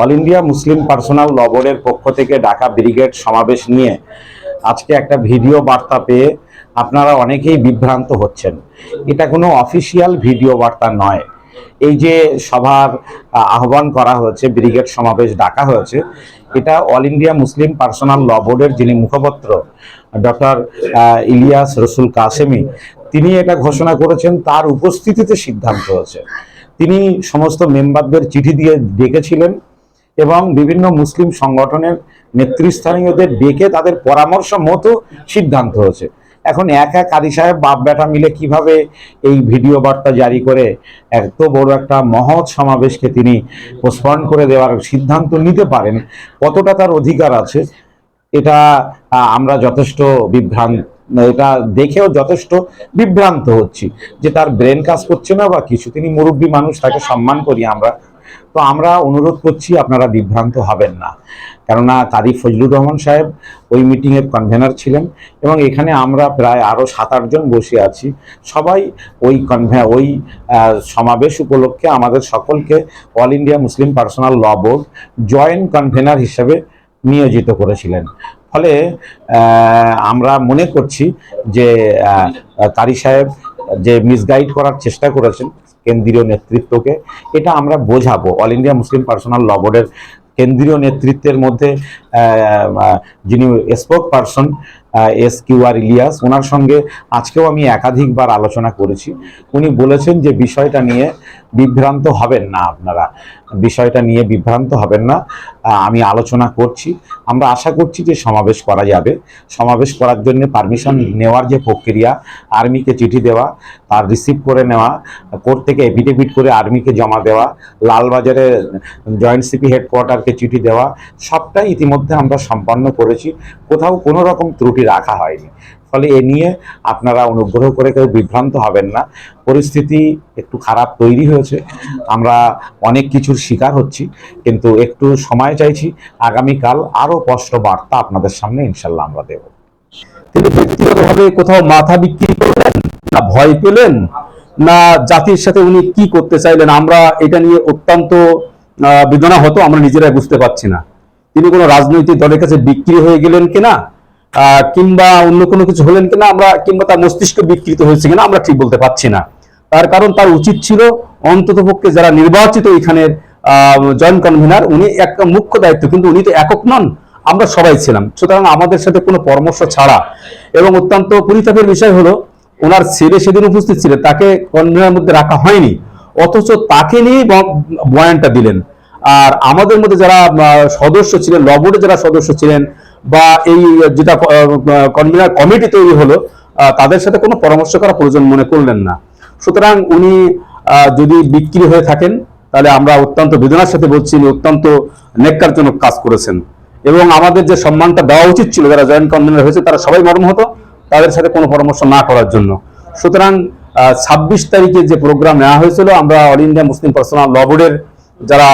All India Muslim personal law বোর্ডের পক্ষ থেকে ঢাকা ব্রিগেড সমাবেশ নিয়ে আজকে একটা ভিডিও বার্তা পেয়ে আপনারা অনেকেই বিভ্রান্ত হচ্ছেন। এটা কোনো অফিসিয়াল ভিডিও বার্তা নয়। এই যে সভার আহ্বান করা হয়েছে, ব্রিগেড সমাবেশ ডাকা হয়েছে, এটা all India Muslim personal law বোর্ডের যিনি মুখপত্র, ডক্টর ইলিয়াস রসুল কাসেমি, তিনি এটা ঘোষণা করেছেন, তার উপস্থিতিতে সিদ্ধান্ত হয়েছে। তিনি সমস্ত মেম্বারদের চিঠি দিয়ে ডেকেছিলেন। এবং বিভিন্ন মুসলিম সংগঠনের নেতৃস্থানীয়দের ডেকে তাদের পরামর্শ মতো সিদ্ধান্ত হয়েছে। এখন এক এক কারি সাহেব বাপ বেটা মিলে কীভাবে এই ভিডিও বার্তা জারি করে এত বড় একটা মহৎ সমাবেশকে তিনি পোস্টপন করে দেওয়ার সিদ্ধান্ত নিতে পারেন, কতটা তার অধিকার আছে, এটা আমরা যথেষ্ট বিভ্রান্ত, এটা দেখেও যথেষ্ট বিভ্রান্ত হচ্ছি যে তার ব্রেন কাজ করছে না বা কিছু। তিনি মুরব্বী মানুষ, তাকে সম্মান করি আমরা তো আমরা অনুরোধ করছি আপনারা বিভ্রান্ত হবেন না। কেননা কারি ফজলুর রহমান সাহেব ওই মিটিংয়ের কনভেনার ছিলেন এবং এখানে আমরা প্রায় আরও সাত আটজন বসে আছি। সবাই ওই কনভে ওই সমাবেশ উপলক্ষে আমাদের সকলকে all India Muslim personal law board joint convener হিসেবে নিয়োজিত করেছিলেন। ফলে আমরা মনে করছি যে কারি সাহেব যে মিসগাইড করার চেষ্টা করেছেন কেন্দ্রীয় নেতৃত্বকে। এটা আমরা বোঝাবো। All India Muslim personal law বোর্ডের কেন্দ্রীয় নেতৃত্বের মধ্যে যিনি spokesperson S Q R Ilyas, ওনার সঙ্গে আজকেও আমি একাধিকবার আলোচনা করেছি। উনি বলেছেন যে বিষয়টা নিয়ে বিভ্রান্ত হবেন না আপনারা। বিষয়টা নিয়ে বিভ্রান্ত হবেন না। আমি আলোচনা করছি। আমরা আশা করছি যে সমাবেশ করা যাবে। সমাবেশ করার জন্য পারমিশন নেওয়ার যে প্রক্রিয়া, আর্মিকে চিঠি দেওয়া, তার রিসিভ করে নেওয়া, কোর্ট থেকে এফিডেভিট করে আর্মিকে জমা দেওয়া, লালবাজারে জয়েন্ট সিপি হেডকোয়ার্টারকে চিঠি দেওয়া, সবটাই ইতিমধ্যে আমরা সম্পন্ন করেছি। কোথাও কোনো রকম ত্রুটি রাখা হয়নি। ফলে এ নিয়ে আপনারা অনুগ্রহ করে কেউ বিভ্রান্ত হবেন না। পরিস্থিতি একটু খারাপ তৈরি হয়েছে। আমরা অনেক কিছুর শিকার হচ্ছি, কিন্তু একটু সময় চাইছি। আগামীকাল আরও স্পষ্ট বার্তা আপনাদের সামনে ইনশাল্লাহ আমরা দেব। তিনি ব্যক্তিগতভাবে কোথাও মাথা বিক্রি করলেন না ভয় পেলেন না জাতির সাথে উনি কি করতে চাইলেন? আমরা এটা নিয়ে অত্যন্ত বেদনা হতো আমরা নিজেরাই বুঝতে পারছি না। তিনি কোনো রাজনৈতিক দলের কাছে বিক্রি হয়ে গেলেন কিনা? কিংবা অন্য কোনো কিছু হলেন কিনা আমরা, কিংবা তার মস্তিষ্ক বিকৃত হয়েছে কিনা আমরা ঠিক বলতে পারছি না। তার কারণ তার উচিত ছিল অন্ততপক্ষে যারা নির্বাচিত এখানের জয়েন্ট কনভেনার, উনি একটা মুখ্য দায়িত্ব, কিন্তু উনি তো একক নন, আমরা সবাই ছিলাম। সুতরাং আমাদের সাথে কোনো পরামর্শ ছাড়া। এবং অত্যন্ত পরিতাপের বিষয় হলো, ওনার ছেলে সেদিন উপস্থিত ছিলেন তাকে কনভেনার মধ্যে রাখা হয়নি, অথচ তাকে নিয়েই বয়ানটা দিলেন। আর আমাদের মধ্যে যারা সদস্য ছিলেন লবডে যারা সদস্য ছিলেন বা এই, যেটা কনভেনার কমিটি তৈরি হলো তাদের সাথে কোনো পরামর্শ করা প্রয়োজন মনে করলেন না। সুতরাং উনি যদি বিক্রি হয়ে থাকেন, তাহলে আমরা অত্যন্ত বেদনার সাথে বলছি, উনি অত্যন্ত নেককারজনক কাজ করেছেন। এবং আমাদের যে সম্মানটা দেওয়া উচিত ছিল, যারা জয়েন্ট কনভেনার হয়েছে, তারা সবাই মর্ম হতো, তাদের সাথে কোনো পরামর্শ না করার জন্য। সুতরাং ছাব্বিশ তারিখে যে প্রোগ্রাম নেওয়া হয়েছিল, আমরা all India Muslim personal law বোর্ডের যারা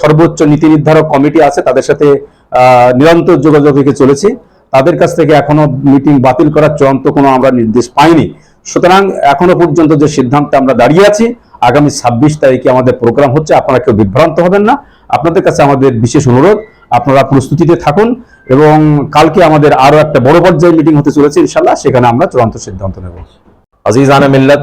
সর্বোচ্চ নীতি নির্ধারক কমিটি আছে, তাদের সাথে নিরন্তর যোগাযোগ রেখে চলেছি। তাদের কাছ থেকে এখনও মিটিং বাতিল করার চূড়ান্ত কোনো আমরা নির্দেশ পাইনি। সুতরাং এখনও পর্যন্ত যে সিদ্ধান্তে আমরা দাঁড়িয়ে আছি, আগামী ছাব্বিশ তারিখে আমাদের প্রোগ্রাম হচ্ছে, আপনারা কেউ বিভ্রান্ত হবেন না। আপনাদের কাছে আমাদের বিশেষ অনুরোধ, আপনারা প্রস্তুতিতে থাকুন এবং কালকে আমাদের আরও একটা বড় পর্যায়ে মিটিং হতে চলেছে ইনশাল্লাহ সেখানে আমরা চূড়ান্ত সিদ্ধান্ত নেব। আজিজান মিল্লত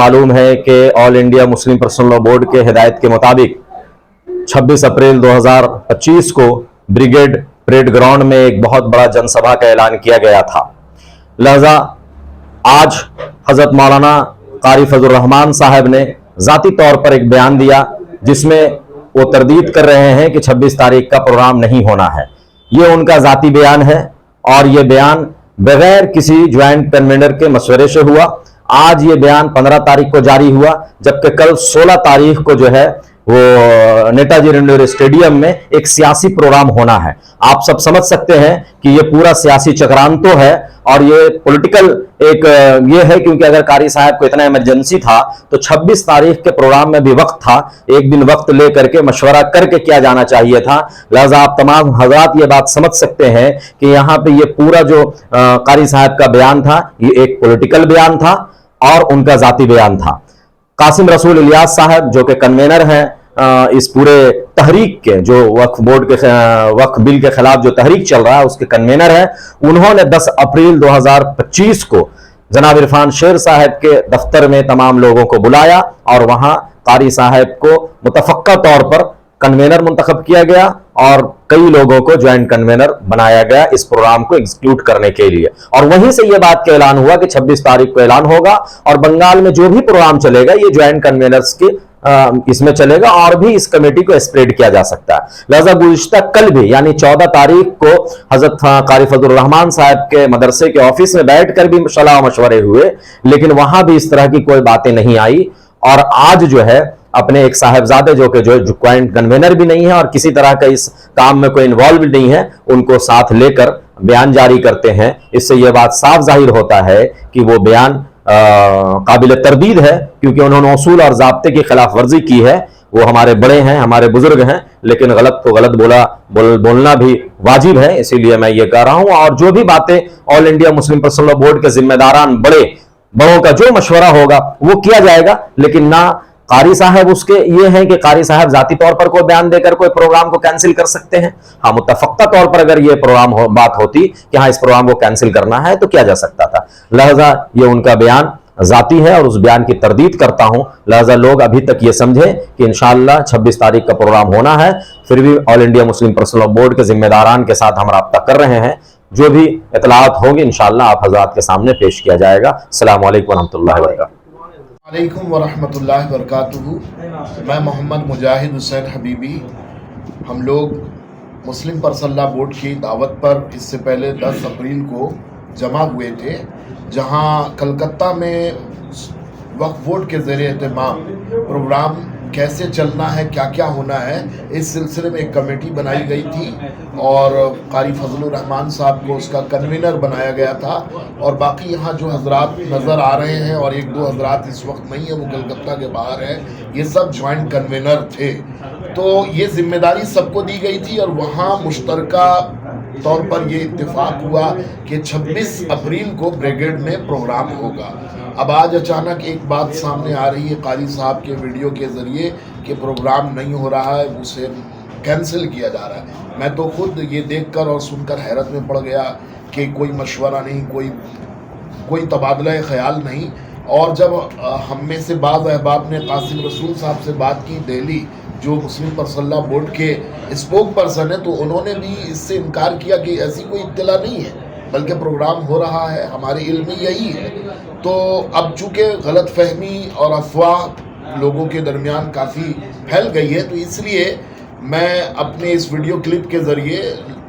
মালুম হ্যাঁ all India Muslim personal board কে হদায়ত কে মোতাবিক چھبیس اپریل دو ہزار پچیس کو بریگیڈ پریڈ گراؤنڈ میں ایک بہت بڑا جن سبھا کا اعلان کیا گیا تھا۔ لہذا آج حضرت مولانا قاری فضل الرحمان صاحب نے ذاتی طور پر ایک بیان دیا جس میں وہ تردید کر رہے ہیں کہ چھبیس تاریخ کا پروگرام نہیں ہونا ہے۔ یہ ان کا ذاتی بیان ہے اور یہ بیان بغیر کسی جوائنٹ کنوینر کے مشورے سے ہوا۔ آج یہ بیان پندرہ تاریخ کو جاری ہوا، جبکہ کل سولہ تاریخ کو جو ہے وہ نیتا جی رنڈور اسٹیڈیم میں ایک سیاسی پروگرام ہونا ہے۔ آپ سب سمجھ سکتے ہیں کہ یہ پورا سیاسی چکران تو ہے اور یہ پولیٹیکل ایک، یہ ہے کیونکہ اگر قاری صاحب کو اتنا ایمرجنسی تھا تو چھبیس تاریخ کے پروگرام میں بھی وقت تھا۔ ایک دن وقت لے کر کے مشورہ کر کے کیا جانا چاہیے تھا۔ لہذا آپ تمام حضرات یہ بات سمجھ سکتے ہیں کہ یہاں پہ یہ پورا جو قاری صاحب کا بیان تھا، یہ ایک پولیٹیکل بیان تھا اور ان کا ذاتی بیان تھا۔ قاسم رسول الیاس صاحب، جو کہ کنوینر ہیں اس پورے تحریک کے، جو وقف بورڈ کے وقف بل کے خلاف جو تحریک چل رہا ہے، اس کے کنوینر ہیں۔ انہوں نے دس اپریل دو ہزار پچیس کو جناب عرفان شیر صاحب کے دفتر میں تمام لوگوں کو بلایا اور وہاں قاری صاحب کو متفقہ طور پر کنوینر منتخب کیا گیا اور کئی لوگوں کو جوائنٹ کنوینر بنایا گیا اس پروگرام کو ایگزیکیوٹ کرنے کے لیے۔ اور وہیں سے یہ بات کا اعلان ہوا کہ چھبیس تاریخ کو اعلان ہوگا اور بنگال میں جو بھی پروگرام چلے گا، یہ جوائنٹ کنوینرز کے اس میں چلے گا اور بھی اس کمیٹی کو اسپریڈ کیا جا سکتا ہے۔ لہذا گزشتہ کل بھی یعنی چودہ تاریخ کو حضرت قاری فضل الرحمان صاحب کے مدرسے کے آفس میں بیٹھ کر بھی صلاح مشورے ہوئے، لیکن وہاں بھی اس طرح کی کوئی باتیں نہیں آئی۔ اور آج جو ہے، اپنے ایک صاحبزادے جو کہ جو کوائنٹ کنوینر بھی نہیں ہے اور کسی طرح کا اس کام میں کوئی انوالو نہیں ہے، ان کو ساتھ لے کر بیان جاری کرتے ہیں۔ اس سے یہ بات صاف ظاہر ہوتا ہے کہ وہ بیان قابل تربید ہے، کیونکہ انہوں نے اصول اور ضابطے کی خلاف ورزی کی ہے۔ وہ ہمارے بڑے ہیں، ہمارے بزرگ ہیں، لیکن غلط کو غلط بولا، بول، بولنا بھی واجب ہے۔ اسی لیے میں یہ کہہ رہا ہوں۔ اور جو بھی باتیں all India Muslim personal board کے ذمہ داران بڑے بڑوں کا جو مشورہ ہوگا، وہ کیا جائے گا، لیکن نہ قاری صاحب، اس کے یہ ہیں کہ قاری صاحب ذاتی طور پر کوئی بیان دے کر کوئی پروگرام کو کینسل کر سکتے ہیں۔ ہاں متفقہ طور پر اگر یہ پروگرام ہو، بات ہوتی کہ ہاں اس پروگرام کو کینسل کرنا ہے تو کیا جا سکتا تھا۔ لہذا یہ ان کا بیان ذاتی ہے اور اس بیان کی تردید کرتا ہوں۔ لہذا لوگ ابھی تک یہ سمجھیں کہ انشاءاللہ 26 تاریخ کا پروگرام ہونا ہے۔ پھر بھی all India Muslim personal board کے ذمہ داران کے ساتھ ہم رابطہ کر رہے ہیں۔ جو بھی اطلاعات ہوں گے، انشاءاللہ آپ حضرات کے سامنے پیش کیا جائے گا۔ السلام علیکم ورحمۃ اللہ وبرکاتہ۔ علیکم ورحمۃ اللہ وبرکاتہ۔ میں محمد مجاہد حسین حبیبی، ہم لوگ مسلم پرسلہ بورڈ کی دعوت پر اس سے پہلے دس اپریل کو جمع ہوئے تھے، جہاں کلکتہ میں وقف بورڈ کے زیر اہتمام پروگرام کیسے چلنا ہے، کیا کیا ہونا ہے، اس سلسلے میں ایک کمیٹی بنائی گئی تھی اور قاری فضل الرحمان صاحب کو اس کا کنوینر بنایا گیا تھا اور باقی یہاں جو حضرات نظر آ رہے ہیں اور ایک دو حضرات اس وقت نہیں ہیں، وہ کلکتہ کے باہر ہیں، یہ سب جوائنٹ کنوینر تھے۔ تو یہ ذمہ داری سب کو دی گئی تھی اور وہاں مشترکہ طور پر یہ اتفاق ہوا کہ چھبیس اپریل کو بریگیڈ میں پروگرام ہوگا۔ اب آج اچانک ایک بات سامنے آ رہی ہے قاری صاحب کے ویڈیو کے ذریعے کہ پروگرام نہیں ہو رہا ہے، اسے کینسل کیا جا رہا ہے۔ میں تو خود یہ دیکھ کر اور سن کر حیرت میں پڑ گیا کہ کوئی مشورہ نہیں، کوئی کوئی تبادلہ خیال نہیں۔ اور جب ہم میں سے بعض احباب نے قاسم رسول صاحب سے بات کی، دہلی جو مسلم پرسلہ بورڈ کے اسپوک پرسن ہیں، تو انہوں نے بھی اس سے انکار کیا کہ ایسی کوئی اطلاع نہیں ہے۔ بلکہ پروگرام ہو رہا ہے، ہماری علم یہی ہے۔ تو اب چونکہ غلط فہمی اور افواہ لوگوں کے درمیان کافی پھیل گئی ہے، تو اس لیے میں اپنے اس ویڈیو کلپ کے ذریعے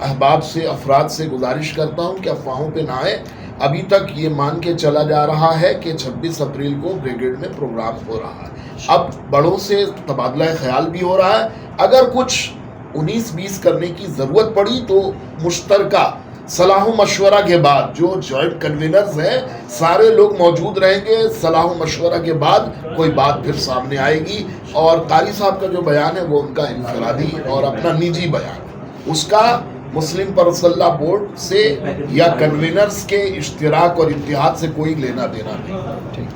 احباب سے، افراد سے گزارش کرتا ہوں کہ افواہوں پہ نہ آئے ابھی تک یہ مان کے چلا جا رہا ہے کہ چھبیس اپریل کو بریگیڈ میں پروگرام ہو رہا ہے۔ اب بڑوں سے تبادلہ خیال بھی ہو رہا ہے۔ اگر کچھ انیس بیس کرنے کی ضرورت پڑی تو مشترکہ صلاح و مشورہ کے بعد جو جوائنٹ کنوینرز ہیں، سارے لوگ موجود رہیں گے۔ صلاح و مشورہ کے بعد کوئی بات پھر سامنے آئے گی۔ اور قاری صاحب کا جو بیان ہے، وہ ان کا انفرادی اور اپنا نجی بیان اس کا مسلم پرسلہ بورڈ سے یا کنوینرز کے اشتراک اور اتحاد سے کوئی لینا دینا نہیں۔